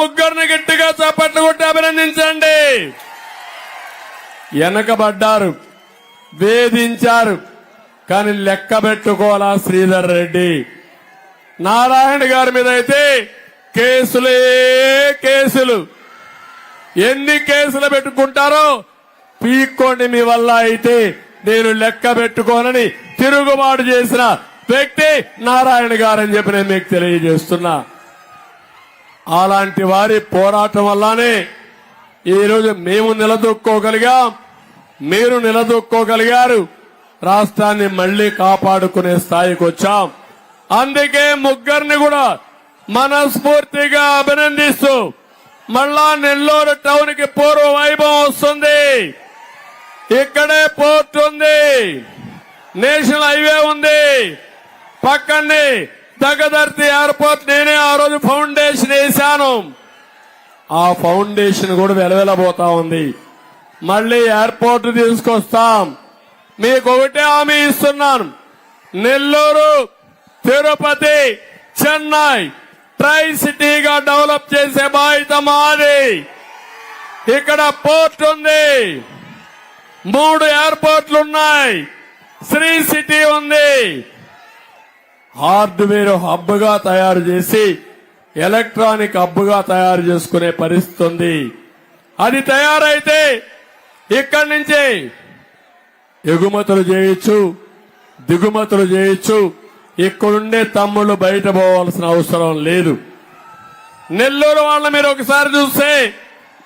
ముగ్గురిని గట్టిగా చప్పట్లు కొట్టి అభినందించండి. వెనకబడ్డారు వేధించారు కానీ లెక్క పెట్టుకోవాలా శ్రీధర్ రెడ్డి? నారాయణ గారి మీద అయితే కేసులే కేసులు. ఎన్ని కేసులు పెట్టుకుంటారో పీక్కోండి మీ వల్ల అయితే. నేను లెక్క పెట్టుకోనని తిరుగుబాటు చేసిన వ్యక్తి నారాయణ గారని చెప్పి నేను మీకు తెలియజేస్తున్నా. అలాంటి వారి పోరాటం వల్లనే ఈరోజు మేము నిలదొక్కోగలిగాం. మీరు నిలదొక్కోగలిగారు. రాష్ట్రాన్ని మళ్ళీ కాపాడుకునే స్థాయికి వచ్చాం. అందుకే ముగ్గురిని కూడా మనస్ఫూర్తిగా అభినందిస్తూ మళ్ళా నెల్లూరు టౌన్కి పూర్వ వైభవం వస్తుంది. ఇక్కడే పోర్ట్ ఉంది. నేషనల్ హైవే ఉంది. పక్కనే తగదర్తి ఎయిర్పోర్ట్ నేనే ఆ రోజు ఫౌండేషన్ వేశాను. ఆ ఫౌండేషన్ కూడా వెలవెలబోతా ఉంది. మళ్ళీ ఎయిర్పోర్ట్ తీసుకొస్తాం. మీకు ఒకటే హామీ ఇస్తున్నాను. నెల్లూరు తిరుపతి చెన్నై ట్రై సిటీగా డెవలప్ చేసే బాధ్యత మాది. ఇక్కడ పోర్ట్ ఉంది. మూడు ఎయిర్పోర్ట్లు ఉన్నాయి. శ్రీ సిటీ ఉంది. హార్డ్వేర్ హబ్గా తయారు చేసి ఎలక్ట్రానిక్ హబ్గా తయారు చేసుకునే పరిస్థితి ఉంది. అది తయారైతే ఇక్కడి నుంచి ఎగుమతులు చేయొచ్చు దిగుమతులు చేయొచ్చు. ఇక్కడుండే తమ్ముళ్ళు బయట పోవాల్సిన అవసరం లేదు. నెల్లూరు వాళ్ళ మీరు ఒకసారి చూస్తే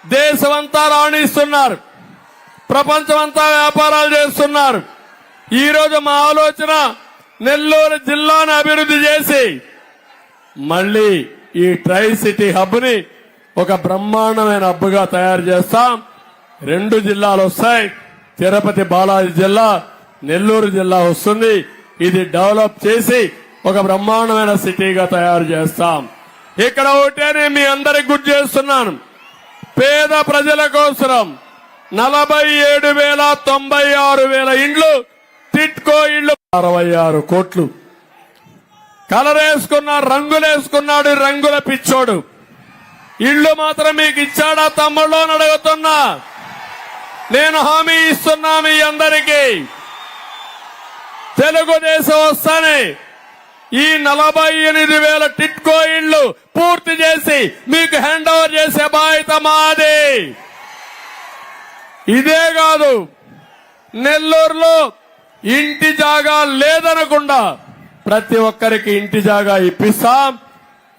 దేశమంతా రాణిస్తున్నారు. ప్రపంచమంతా వ్యాపారాలు చేస్తున్నారు. ఈరోజు మా ఆలోచన నెల్లూరు జిల్లాను అభివృద్ధి చేసి మళ్ళీ ఈ ట్రై సిటీ హబ్ని ఒక బ్రహ్మాండమైన హబ్గా తయారు చేస్తాం. రెండు జిల్లాలు వస్తాయి. తిరుపతి బాలాజీ జిల్లా నెల్లూరు జిల్లా వస్తుంది. ఇది డెవలప్ చేసి ఒక బ్రహ్మాండమైన సిటీగా తయారు చేస్తాం. ఇక్కడ ఒకటే నేను మీ అందరికి గుర్తు చేస్తున్నాను. పేద ప్రజల కోసం నలభై ఏడు వేల తొంభై ఆరు వేల ఇండ్లు టిట్కో ఇళ్ళు. అరవై ఆరు కోట్లు. కలరేసుకున్నాడు రంగులేసుకున్నాడు రంగుల పిచ్చోడు. ఇల్లు మాత్రం మీకు ఇచ్చాడా తమ్ముళ్ళు అని అడుగుతున్నా. నేను హామీ ఇస్తున్నా మీ అందరికీ. తెలుగుదేశం వస్తానే ఈ నలభై ఎనిమిది వేల టిట్కో ఇళ్ళు పూర్తి చేసి మీకు హ్యాండ్ ఓవర్ చేసే బాధ్యత మాది. ఇదే కాదు నెల్లూరులో ఇంటి జాగా లేదనకుండా ప్రతి ఒక్కరికి ఇంటి జాగా ఇప్పిస్తాం.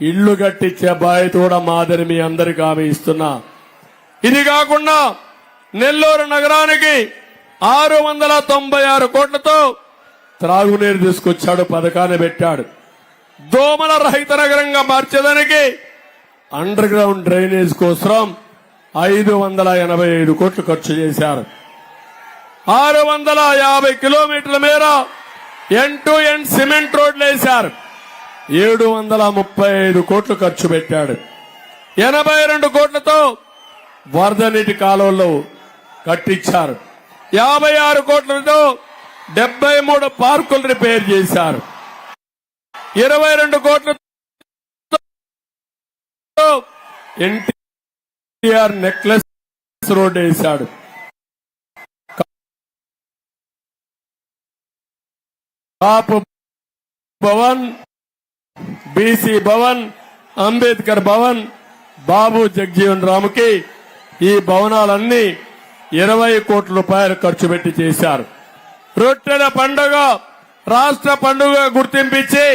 ఇల్లు కట్టించే బాధ్యత కూడా మాదిరి మీ అందరికి ఆమె ఇస్తున్నా. ఇది కాకుండా నెల్లూరు నగరానికి ఆరు వందల తొంభై ఆరు కోట్లతో త్రాగునీరు తీసుకొచ్చాడు పథకాన్ని పెట్టాడు. దోమల రహిత నగరంగా మార్చేదానికి అండర్ గ్రౌండ్ డ్రైనేజ్ కోసం ఐదు వందల ఎనభై ఐదు కోట్లు ఖర్చు చేశారు. ఆరు వందల యాభై కిలోమీటర్ల మేర ఎన్ టు ఎన్ సిమెంట్ రోడ్లు వేశారు. ఏడు వందల ముప్పై ఐదు కోట్లు ఖర్చు పెట్టాడు. ఎనభై రెండు కోట్లతో వరద నీటి కాలువలు కట్టించారు. యాభై ఆరు కోట్లతో డెబ్బై మూడు పార్కులు రిపేర్ చేశారు. ఇరవై రెండు కోట్లతో ఎన్టీఆర్ నెక్లెస్ రోడ్ వేశాడు. కాపు భవన్ బీసీ భవన్ అంబేద్కర్ భవన్ బాబు జగ్జీవన్ రాముకి ఈ భవనాలన్నీ ఇరవై కోట్ల రూపాయలు ఖర్చు పెట్టి చేశారు. రొట్టెల పండుగ రాష్ట్ర పండుగ గుర్తింపించి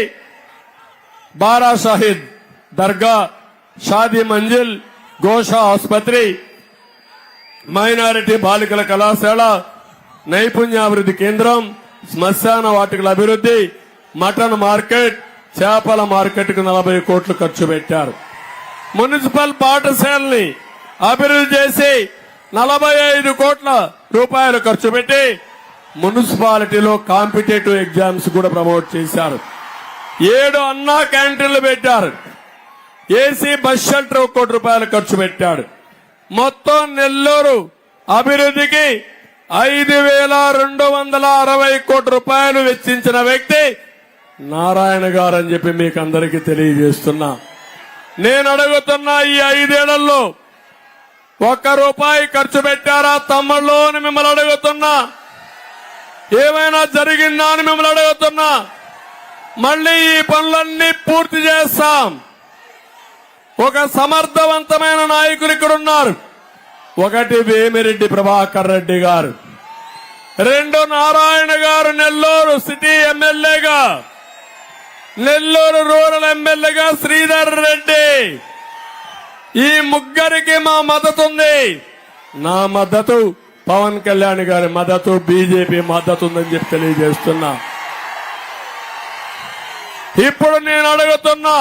బారా షాహిద్ దర్గా షాదీ మంజిల్ గోషా ఆసుపత్రి మైనారిటీ బాలికల కళాశాల నైపుణ్యాభివృద్ధి కేంద్రం శ్మశాన వాటికల అభివృద్ధి మటన్ మార్కెట్ చేపల మార్కెట్కు నలభై కోట్లు ఖర్చు పెట్టారు. మున్సిపల్ పాఠశాలని అభివృద్ధి చేసి నలభై ఐదు కోట్ల రూపాయలు ఖర్చు పెట్టి మున్సిపాలిటీలో కాంపిటేటివ్ ఎగ్జామ్స్ కూడా ప్రమోట్ చేశారు. ఏడు అన్నా క్యాంటీన్లు పెట్టారు. ఏసీ బస్ షెల్టర్ ఒక కోటి రూపాయలు ఖర్చు పెట్టాడు. మొత్తం నెల్లూరు అభివృద్ధికి ఐదు వేల రెండు వందల అరవై కోట్ల రూపాయలు వెచ్చించిన వ్యక్తి నారాయణ గారు అని చెప్పి మీకు అందరికీ తెలియజేస్తున్నా. నేను అడుగుతున్నా ఈ ఐదేళ్ళలో ఒక్క రూపాయి ఖర్చు పెట్టారా తమ్ముళ్ళు అని మిమ్మల్ని అడుగుతున్నా. ఏమైనా జరిగిందా అని మిమ్మల్ని అడుగుతున్నా. మళ్ళీ ఈ పనులన్నీ పూర్తి చేస్తాం. ఒక సమర్థవంతమైన నాయకులు ఇక్కడ ఉన్నారు ఒకటి వేమిరెడ్డి ప్రభాకర్ రెడ్డి గారు. రెండు నారాయణ గారు నెల్లూరు సిటీ ఎమ్మెల్యేగా. నెల్లూరు రూరల్ ఎమ్మెల్యేగా శ్రీధర్ రెడ్డి. ఈ ముగ్గురికి మా మద్దతు ఉంది. నా మద్దతు పవన్ కళ్యాణ్ గారి మద్దతు బీజేపీ మద్దతు ఉందని చెప్పి తెలియజేస్తున్నా. ఇప్పుడు నేను అడుగుతున్నా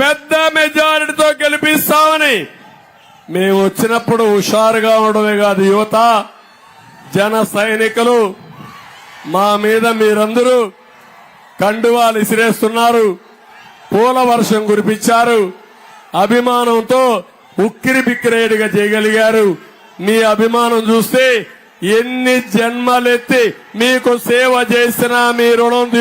పెద్ద మెజారిటీతో గెలిపిస్తామని మేము వచ్చినప్పుడు హుషారుగా ఉండడమే కాదు యువత జన సైనికులు మా మీద మీరందరూ కండువాలు ఇసిరేస్తున్నారు. పూల వర్షం కురిపించారు. అభిమానంతో ఉక్కిరి బిక్కిరేడుగా చేయగలిగారు. మీ అభిమానం చూస్తే ఎన్ని జన్మలెత్తి మీకు సేవ చేసినా మీ రుణం